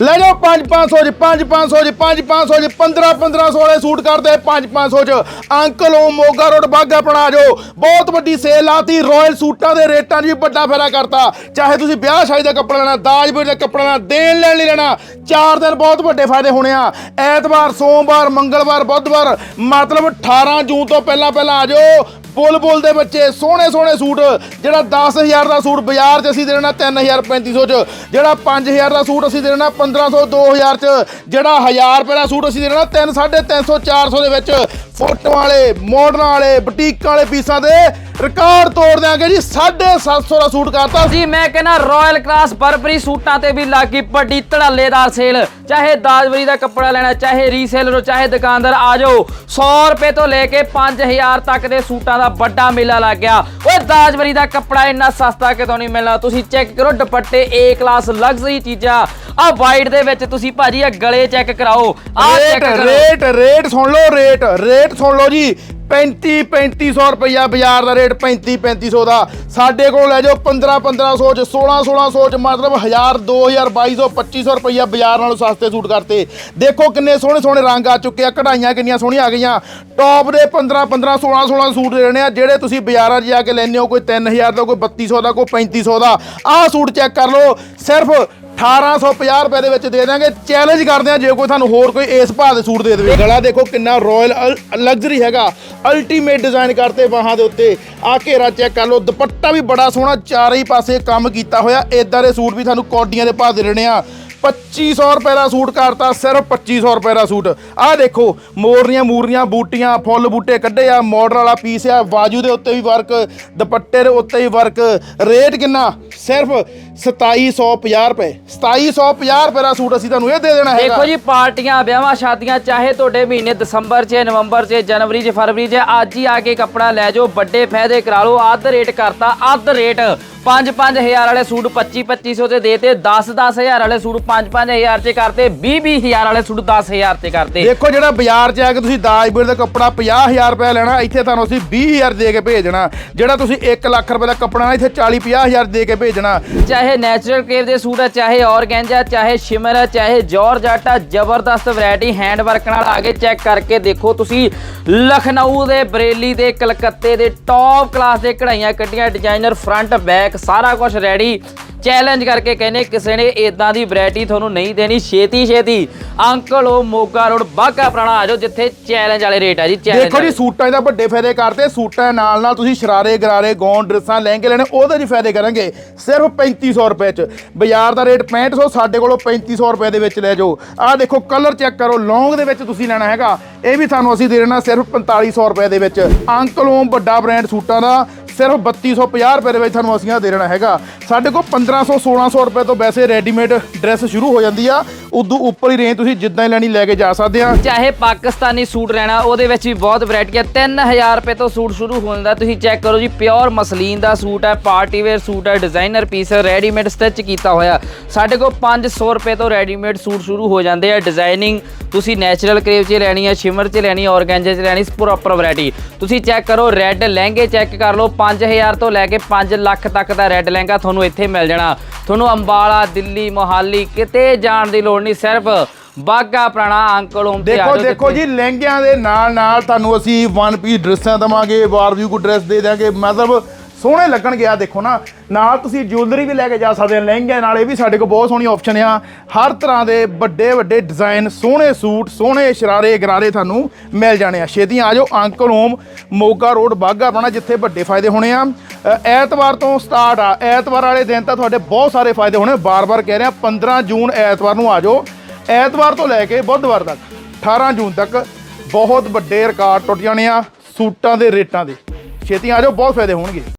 ਲੈ ਜਾਓ 5 500 ਜੀ 5 500 ਜੀ 5 500 ਜੀ 15 1500 ਵਾਲੇ ਸੂਟ ਕਰਦੇ 5 500 ਚ। ਅੰਕਲ ਉਹ ਮੋਗਾ ਰੋਡ ਬਾਗਾ ਬਣਾ ਜਾਓ। ਬਹੁਤ ਵੱਡੀ ਸੇਲ ਲਾਤੀ ਰਾਇਲ ਸੂਟਾਂ ਦੇ ਰੇਟਾਂ 'ਚ ਵੀ ਵੱਡਾ ਫੇਰਾ ਕਰਤਾ। ਚਾਹੇ ਤੁਸੀਂ ਵਿਆਹ ਸ਼ਾਦੀ ਦਾ ਕੱਪੜਾ ਲੈਣਾ ਦਾਜ ਬੇੜ ਦਾ ਕੱਪੜਾ ਲੈਣਾ, ਦੇਣ ਲੈਣ ਲਈ ਲੈਣਾ, ਚਾਰ ਦਿਨ ਬਹੁਤ ਵੱਡੇ ਫਾਇਦੇ ਹੋਣੇ ਆ। ਐਤਵਾਰ, ਸੋਮਵਾਰ, ਮੰਗਲਵਾਰ, ਬੁੱਧਵਾਰ, ਮਤਲਬ 18 ਜੂਨ ਤੋਂ ਪਹਿਲਾਂ ਪਹਿਲਾਂ ਆ ਜਾਓ। ਬੁਲਬੁਲ ਦੇ ਬੱਚੇ, ਸੋਹਣੇ ਸੋਹਣੇ ਸੂਟ। ਜਿਹੜਾ 10000 ਦਾ ਸੂਟ ਬਾਜ਼ਾਰ 'ਚ ਅਸੀਂ ਦੇ ਦੇਣਾ 3000 3500 'ਚ। ਜਿਹੜਾ 5000 ਦਾ ਸੂਟ ਅਸੀਂ ਦੇ ਦੇਣਾ 1500 2000 'ਚ। ਜਿਹੜਾ 1000 ਰੁਪਏ ਦਾ ਸੂਟ ਅਸੀਂ ਦੇ ਦੇਣਾ 3 350 400 ਦੇ ਵਿੱਚ। ਫੋਟੋ ਵਾਲੇ, ਮਾਡਲਾਂ ਵਾਲੇ, ਬੁਟੀਕਾਂ ਵਾਲੇ ਪੀਸਾਂ ਦੇ ਰਿਕਾਰਡ ਤੋੜ ਦਿਆਂਗੇ ਜੀ। 750 ਦਾ ਸੂਟ ਕਰਤਾ। ਜੀ, ਮੈਂ ਕਹਿੰਦਾ ਰਾਇਲ ਕਲਾਸ ਬਰਬਰੀ ਸੂਟਾਂ ਤੇ ਵੀ ਲੱਗੀ ਵੱਡੀ ਧੜਾਲੇਦਾਰ ਸੇਲ ਚਾਹੇ ਦਾਜਵਰੀ ਦਾ ਕੱਪੜਾ ਲੈਣਾ, ਚਾਹੇ ਰੀਸੇਲਰ ਹੋ ਚਾਹੇ ਦੁਕਾਨਦਾਰ, ਆ ਜਾਓ। 100 ਰੁਪਏ ਤੋਂ ਲੈ ਕੇ 5000 ਤੱਕ ਦੇ ਸੂਟਾਂ ਦਾ ਵੱਡਾ ਮੇਲਾ ਲੱਗ ਗਿਆ। ਓਏ ਦਾਜਵਰੀ ਦਾ ਕੱਪੜਾ ਇੰਨਾ ਸਸਤਾ ਕਿਤੋਂ ਨਹੀਂ ਮਿਲਣਾ? ਤੁਸੀਂ ਚੈੱਕ ਕਰੋ, ਦੁਪੱਟੇ A ਕਲਾਸ ਲਗਜ਼ਰੀ ਚੀਜ਼ਾਂ। ਆ ਵਾਈਟ ਦੇ ਵਿੱਚ ਤੁਸੀਂ ਭਾਜੀ ਆ ਗਲੇ ਚੈੱਕ ਕਰਾਓ। ਆ ਚੈੱਕ ਰੇਟ ਕਰੋ। ਰੇਟ ਰੇਟ ਸੁਣ ਲਓ ਰੇਟ ਰੇਟ ਸੁਣ ਲਓ ਜੀ। 35 3500 ਰੁਪਇਆ ਬਾਜ਼ਾਰ ਦਾ ਰੇਟ 35 3500 ਦਾ। ਸਾਡੇ ਕੋਲ ਲੈ ਜਾਓ 15 1500 ਚ 16 1600 ਚ ਮਤਲਬ 1000 2000 2200 2500 ਰੁਪਇਆ ਬਾਜ਼ਾਰ ਨਾਲੋਂ ਸਸਤੇ ਸੂਟ ਕਰਤੇ। ਦੇਖੋ ਕਿੰਨੇ ਸੋਹਣੇ ਸੋਹਣੇ ਰੰਗ ਆ ਚੁੱਕੇ ਆ ਕਢਾਈਆਂ ਕਿੰਨੀਆਂ ਸੋਹਣੀਆਂ ਆ ਗਈਆਂ। ਟੌਪ ਦੇ 15 15 16 16 ਸੂਟ ਦੇ ਰਹੇ ਆ ਜਿਹੜੇ ਤੁਸੀਂ ਬਾਜ਼ਾਰਾਂ 'ਚ ਜਾ ਕੇ ਲੈਂਦੇ ਹੋ ਕੋਈ 3000 ਦਾ ਕੋਈ 3200 ਦਾ ਕੋਈ 3500 ਦਾ। ਆਹ ਸੂਟ ਚੈੱਕ ਕਰ ਲਓ ਸਿਰਫ 1850 ਰੁਪਏ ਦੇ ਵਿੱਚ ਦੇ ਦਾਂਗੇ ਚੈਲੰਜ ਕਰਦੇ ਆ ਜੇ ਕੋਈ ਤੁਹਾਨੂੰ ਹੋਰ ਕੋਈ ਇਸ ਭਾਅ ਦੇ ਸੂਟ ਦੇ ਦੇਵੇ। ਗਲਾ ਦੇਖੋ ਕਿੰਨਾ ਰਾਇਲ ਲਗਜ਼ਰੀ ਹੈਗਾ। ਅਲਟੀਮੇਟ ਡਿਜ਼ਾਈਨ ਕਰਤੇ ਬਾਹਾਂ ਦੇ ਉੱਤੇ। ਆ ਘੇਰਾ ਚੈੱਕ ਕਰ ਲਓ। ਦੁਪੱਟਾ ਵੀ ਬੜਾ ਸੋਹਣਾ, ਚਾਰੇ ਹੀ ਪਾਸੇ ਕੰਮ ਕੀਤਾ ਹੋਇਆ। ਇਦਾਂ ਦੇ ਸੂਟ ਵੀ ਤੁਹਾਨੂੰ ਕੋਡੀਆਂ ਦੇ ਭਾਅ ਦੇ ਦੇਣੇ ਆ। 2500 ਰੁਪਏ ਦਾ ਸੂਟ ਕਰਤਾ, ਸਿਰਫ 2500 ਰੁਪਏ ਦਾ ਸੂਟ। ਆਹ ਦੇਖੋ, ਮੋਰਨੀਆਂ ਮੂਰਨੀਆਂ ਬੂਟੀਆਂ, ਫੁੱਲ ਬੂਟੇ ਕੱਢੇ ਆ। ਮਾਡਲ ਵਾਲਾ ਪੀਸ ਆ। ਬਾਜੂ ਦੇ ਉੱਤੇ ਵੀ ਵਰਕ ਦੁਪੱਟੇ ਦੇ ਉੱਤੇ ਵੀ ਵਰਕ ਰੇਟ ਕਿੰਨਾ? ਸਿਰਫ 2750 ਰੁਪਏ। 2750 ਰੁਪਏ ਦਾ ਸੂਟ ਅਸੀਂ ਤੁਹਾਨੂੰ ਇਹ ਦੇ ਦੇਣਾ ਹੈਗਾ। ਦੇਖੋ ਜੀ ਪਾਰਟੀਆਂ ਵਿਆਹਾਂ ਸ਼ਾਦੀਆਂ ਚਾਹੇ ਤੁਹਾਡੇ ਮਹੀਨੇ ਦਸੰਬਰ 'ਚ ਨਵੰਬਰ 'ਚ ਜਨਵਰੀ 'ਚ ਫਰਵਰੀ 'ਚ ਅੱਜ ਹੀ ਆ ਕੇ ਕੱਪੜਾ ਲੈ ਜਾਓ ਵੱਡੇ ਫਾਇਦੇ ਕਰਾ ਲਓ ਅੱਧ ਰੇਟ ਕਰਤਾ ਅੱਧ ਰੇਟ। 5-5000 ਵਾਲੇ ਸੂਟ 25-2500 ਤੇ ਦੇਤੇ 10-10000 ਵਾਲੇ ਸੂਟ 5-5000 'ਚ ਕਰਤੇ 20-20000 ਵਾਲੇ ਸੂਟ 10000 'ਚ ਕਰਤੇ। ਦੇਖੋ ਜਿਹੜਾ ਬਾਜ਼ਾਰ 'ਚ ਆ ਕੇ ਤੁਸੀਂ ਦਾਜ ਬੀੜ ਦਾ ਕੱਪੜਾ 50000 ਰੁਪਏ ਲੈਣਾ ਇੱਥੇ ਤੁਹਾਨੂੰ ਅਸੀਂ 20000 ਦੇ ਕੇ ਭੇਜਣਾ। ਜਿਹੜਾ ਤੁਸੀਂ 1 ਲੱਖ ਰੁਪਏ ਦਾ ਕੱਪੜਾ ਇੱਥੇ 40 50000 ਦੇ ਕੇ ਭੇਜਣਾ। ਚਾਹੇ ਚਾਹੇ ਨੈਚੁਰਲ ਕੇਵ ਦੇ ਸੂਟ ਆ, ਚਾਹੇ ਔਰਗੈਂਜਾ, ਚਾਹੇ ਸ਼ਿਮਰ ਆ, ਚਾਹੇ ਜਾਰਜਟ ਆ ਜ਼ਬਰਦਸਤ ਵੈਰਾਈਟੀ ਹੈਂਡ ਵਰਕ ਨਾਲ ਆ ਕੇ ਚੈੱਕ ਕਰਕੇ ਦੇਖੋ ਤੁਸੀਂ। ਲਖਨਊ ਦੇ, ਬਰੇਲੀ ਦੇ, ਕਲਕੱਤੇ ਦੇ ਟੌਪ ਕਲਾਸ ਦੇ ਕਢਾਈਆਂ ਕੱਢੀਆਂ ਡਿਜ਼ਾਈਨਰ ਫਰੰਟ ਬੈਕ ਸਾਰਾ ਕੁਝ ਰੈਡੀ ਚੈਲੰਜ ਕਰਕੇ ਕਹਿੰਦੇ ਕਿਸੇ ਨੇ ਇਦਾਂ ਦੀ ਵੈਰਾਈਟੀ ਤੁਹਾਨੂੰ ਨਹੀਂ ਦੇਣੀ। ਛੇਤੀ ਛੇਤੀ। ਅੰਕਲ ਉਹ ਮੋਗਾ ਰੋਡ ਬਾਗਾ ਪੁਰਾਣਾ ਆ ਜਾਓ ਜਿੱਥੇ ਚੈਲੰਜ ਵਾਲੇ ਰੇਟ ਆ ਜੀ ਚੈਲੰਜ ਦੇਖੋ ਜੀ ਸੂਟਾਂ ਦਾ ਵੱਡੇ ਫਾਇਦੇ ਕਰਤੇ ਸੂਟਾਂ ਨਾਲ ਨਾਲ ਤੁਸੀਂ ਸ਼ਰਾਰੇ ਗਰਾਰੇ ਗੌਨ ਡਰੈਸਾਂ ਲਹਿੰਗੇ ਲੈਣੇ ਉਹਦੇ 'ਚ ਫਾਇਦੇ ਕਰਾਂਗੇ ਸਿਰਫ 3500 ਰੁਪਏ 'ਚ। ਬਾਜ਼ਾਰ ਦਾ ਰੇਟ 6500 ਸਾਡੇ ਕੋਲੋਂ 3500 ਰੁਪਏ ਦੇ ਵਿੱਚ ਲੈ ਜਾਓ। ਆਹ ਦੇਖੋ ਕਲਰ ਚੈੱਕ ਕਰੋ ਲੌਂਗ ਦੇ ਵਿੱਚ ਤੁਸੀਂ ਲੈਣਾ ਹੈਗਾ। ਇਹ ਵੀ ਤੁਹਾਨੂੰ ਅਸੀਂ ਦੇ ਦੇਣਾ ਸਿਰਫ 4500 ਰੁਪਏ ਦੇ ਵਿੱਚ। ਅੰਕਲ ਓਮ ਵੱਡਾ ਬ੍ਰਾਂਡ ਸੂਟਾਂ ਦਾ ਸਿਰਫ 3250 ਰੁਪਏ ਦੇ ਵਿੱਚ ਤੁਹਾਨੂੰ ਅਸੀਂ ਆ ਦੇ ਦੇਣਾ ਹੈਗਾ। ਸਾਡੇ ਕੋਲ 1500 1600 ਰੁਪਏ ਤੋਂ ਵੈਸੇ ਰੈਡੀਮੇਡ ਡਰੈਸ ਸ਼ੁਰੂ ਹੋ ਜਾਂਦੀ ਆ। ਉਦੋਂ ਉੱਪਰ ਹੀ ਰੇਂਜ ਤੁਸੀਂ ਜਿੱਦਾਂ ਹੀ ਲੈਣੀ ਲੈ ਕੇ ਜਾ ਸਕਦੇ ਆ। ਚਾਹੇ ਪਾਕਿਸਤਾਨੀ ਸੂਟ ਰਹਿਣਾ ਉਹਦੇ ਵਿੱਚ ਵੀ ਬਹੁਤ ਵੈਰਾਈਟੀ ਹੈ 3000 ਰੁਪਏ ਤੋਂ ਸੂਟ ਸ਼ੁਰੂ ਹੋ ਜਾਂਦਾ ਤੁਸੀਂ ਚੈੱਕ ਕਰੋ ਜੀ ਪਿਓਰ ਮਸਲੀਨ ਦਾ ਸੂਟ ਹੈ ਪਾਰਟੀ ਵੇਅਰ ਸੂਟ ਹੈ ਡਿਜ਼ਾਈਨਰ ਪੀਸ ਹੈ ਰੈਡੀਮੇਡ ਸਟਿਚ ਕੀਤਾ ਹੋਇਆ। ਸਾਡੇ ਕੋਲ 500 ਰੁਪਏ ਤੋਂ ਰੈਡੀਮੇਡ ਸੂਟ ਸ਼ੁਰੂ ਹੋ ਜਾਂਦੇ ਆ ਡਿਜ਼ਾਈਨਿੰਗ ਤੁਸੀਂ ਨੈਚੁਰਲ ਕਰੇਵ 'ਚ ਲੈਣੀ ਹੈ ਸ਼ਿਮਰ 'ਚ ਲੈਣੀ ਹੈ ਔਰਗੈਂਜਾ 'ਚ ਲੈਣੀ ਪ੍ਰੋਪਰ ਵੈਰਾਈਟੀ ਤੁਸੀਂ ਚੈੱਕ ਕਰੋ ਰੈੱਡ ਲਹਿੰਗੇ ਚੈੱਕ ਕਰ ਲਓ 5000 ਤੋਂ ਲੈ ਕੇ 5 ਲੱਖ ਤੱਕ ਦਾ ਰੈੱਡ ਲਹਿੰਗਾ ਤੁਹਾਨੂੰ ਇੱਥੇ ਮਿਲ ਜਾਣਾ। ਤੁਹਾਨੂੰ ਅੰਬਾਲਾ ਦਿੱਲੀ ਮੋਹਾਲੀ ਕਿਤੇ ਜਾਣ ਦੀ ਲੋੜ ਨਹੀਂ ਸਿਰਫ ਬਾਗਾ ਪੁਰਾਣਾ ਅੰਕਲ ਤੇ ਆ ਦੇਖੋ ਦੇਖੋ ਜੀ ਲਹਿੰਗਿਆਂ ਦੇ ਨਾਲ ਨਾਲ ਤੁਹਾਨੂੰ ਅਸੀਂ ਵਨ ਪੀਸ ਡਰੈਸਾਂ ਦਵਾਂਗੇ ਬਾਰਬੀਕੂ ਡਰੈਸ ਦੇ ਦਾਂਗੇ ਮਤਲਬ ਸੋਹਣੇ ਲੱਗਣਗੇ ਆ ਦੇਖੋ ਨਾ। ਨਾਲ ਤੁਸੀਂ ਜੁਐਲਰੀ ਵੀ ਲੈ ਕੇ ਜਾ ਸਕਦੇ ਆ ਲਹਿੰਗੇ ਨਾਲ, ਇਹ ਵੀ ਸਾਡੇ ਕੋਲ ਬਹੁਤ ਸੋਹਣੀ ਆਪਸ਼ਨ ਆ। ਹਰ ਤਰ੍ਹਾਂ ਦੇ ਵੱਡੇ ਵੱਡੇ ਡਿਜ਼ਾਈਨ ਸੋਹਣੇ ਸੂਟ, ਸੋਹਣੇ ਸ਼ਰਾਰੇ, ਗਰਾਰੇ ਤੁਹਾਨੂੰ ਮਿਲ ਜਾਣੇ ਆ। ਛੇਤੀ ਆ ਜਾਓ, ਅੰਕਲ ਹੋਮ, ਮੋਗਾ ਰੋਡ ਬਾਗਾ ਬਣਾ ਜਿੱਥੇ ਵੱਡੇ ਫਾਇਦੇ ਹੋਣੇ ਆ। ਐਤਵਾਰ ਤੋਂ ਸਟਾਰਟ ਆ। ਐਤਵਾਰ ਵਾਲੇ ਦਿਨ ਤਾਂ ਤੁਹਾਡੇ ਬਹੁਤ ਸਾਰੇ ਫਾਇਦੇ ਹੋਣੇ। ਬਾਰ-ਬਾਰ ਕਹਿ ਰਿਹਾ 15 ਜੂਨ ਐਤਵਾਰ ਨੂੰ ਆ ਜਾਓ। ਐਤਵਾਰ ਤੋਂ ਲੈ ਕੇ ਬੁੱਧਵਾਰ ਤੱਕ 18 ਜੂਨ ਤੱਕ ਬਹੁਤ ਵੱਡੇ ਰਿਕਾਰਡ ਟੁੱਟ ਜਾਣੇ ਆ ਸੂਟਾਂ ਦੇ, ਰੇਟਾਂ ਦੇ। ਛੇਤੀ ਆ ਜਾਓ, ਬਹੁਤ ਫਾਇਦੇ ਹੋਣਗੇ।